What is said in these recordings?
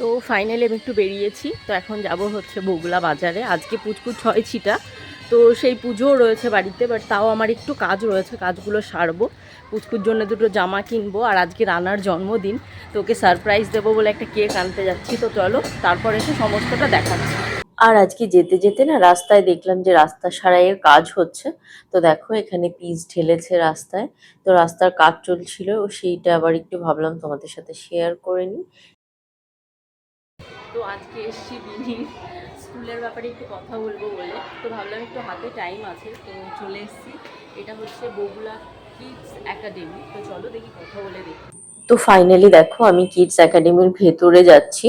তো ফাইনালি আমি একটু বেরিয়েছি। তো এখন যাব হচ্ছে বগুলা বাজারে। আজকে পুচকুর ছয় ছিটা। তো সেই পুজোও রয়েছে বাড়িতে বাট তাও আমার একটু কাজ রয়েছে, কাজগুলো সারবো। পুচকুর জন্য দুটো জামা কিনবো আর আজকে রানার জন্মদিন। তো ওকে সারপ্রাইজ দেবো বলে একটা কেক আনতে যাচ্ছি। তো চলো, তারপর এসে সমস্তটা দেখাচ্ছি। আর আজকে যেতে যেতে না রাস্তায় দেখলাম যে রাস্তা সারাইয়ের কাজ হচ্ছে। তো দেখো, এখানে পিচ ঢেলেছে রাস্তায়। তো রাস্তার কাজ চলছিল সেইটা আবার একটু ভাবলাম তোমাদের সাথে শেয়ার করে নিই। তো আজকে এসছি বিনি। স্কুলের ব্যাপারে একটু কথা বলব বলে। তো ভাবলাম একটু হাতে টাইম আছে, তো চলে এসছি। এটা হচ্ছে বগুলা কিডস একাডেমি তো চলো দেখি, কথা বলে দেখি। তো ফাইনালি দেখো আমি কিডস একাডেমির ভেতরে যাচ্ছি।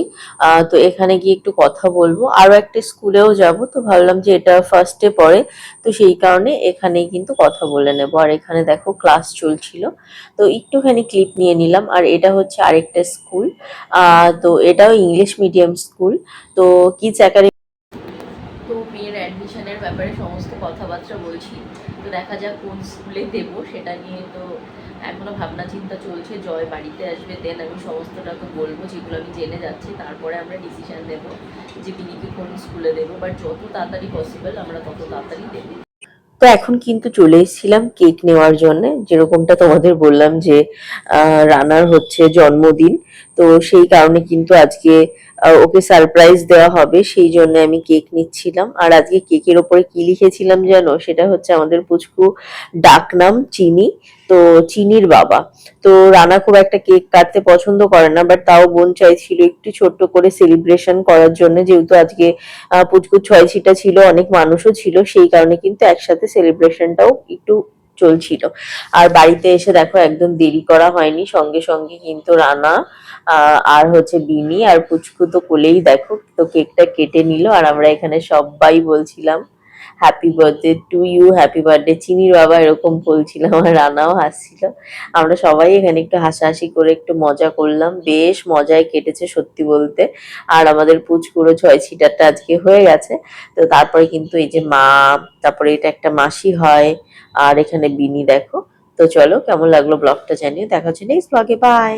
তো এখানে গিয়ে একটু কথা বলব। আরও একটা স্কুলেও যাব। তো ভাবলাম যে এটা ফার্স্টে পড়ে। তো সেই কারণে এখানেই কিন্তু কথা বলে নেব। আর এখানে দেখো ক্লাস চলছিল। তো একটুখানি ক্লিপ নিয়ে নিলাম। আর এটা হচ্ছে আরেকটা স্কুল তো এটাও ইংলিশ মিডিয়াম স্কুল তো কিডস একাডেমি অ্যাডমিশনের ব্যাপারে সমস্ত কথাবার্তা বলছি। তো দেখা যাক কোন স্কুলে দেবো, সেটা নিয়ে তো এখনও ভাবনা চিন্তা চলছে, জয় বাড়িতে আসবে দেন আমি সমস্তটা তো বলব, যেগুলো আমি জেনে যাচ্ছি, তারপরে আমরা ডিসিশন দেবো যে বিনিকে কোন স্কুলে দেবো বাট যত তাড়াতাড়ি পসিবল আমরা তত তাড়াতাড়ি দেবো। তো এখন কিন্তু চলে এসেছিলাম কেক নেওয়ার জন্য, যেরকমটা তোমাদের বললাম যে রানার হচ্ছে জন্মদিন তো সেই কারণে কিন্তু আজকে ওকে সারপ্রাইজ দেওয়া হবে সেই জন্য আমি কেক নিচ্ছিলাম। আর আজকে কেকের ওপরে কি লিখেছিলাম জানো? সেটা হচ্ছে আমাদের পুচকু ডাকনাম চিনি তো চিনির বাবা। তো রানা খুব একটা কেক কাটতে পছন্দ করে না বাট তাও বোন চাইছিল একটু ছোট্ট করে সেলিব্রেশন করার জন্য। যেহেতু আজকে আহ, পুচকুর ছয় ছিল অনেক মানুষও ছিল সেই কারণে কিন্তু একসাথে সেলিব্রেশনটাও একটু চলছিল। আর বাড়িতে এসে দেখো একদম দেরি করা হয়নি, সঙ্গে সঙ্গে কিন্তু রানা আর হচ্ছে বিনি আর পুচকু তো কোলেই দেখো, তো কেকটা কেটে নিল আর আমরা এখানে সবাই বলছিলাম happy birthday to you happy birthday চিনির বাবা, এরকম বলছিল আমার রানাও হাসছিল আমরা সবাই এখানে একটু হাসাহাসি করে একটু মজা করলাম। বেশ মজায় কেটেছে সত্যি বলতে। আর আমাদের পুচকুরো ছয় ছিটারটা আজকে হয়ে গেছে। তো তারপরে কিন্তু এই যে মা, তারপরে এটা একটা মাসি হয়, আর এখানে বিনি দেখো। তো চলো, কেমন লাগল ব্লগটা জানিয়ে দেখা হচ্ছে নেক্সট ব্লগে বাই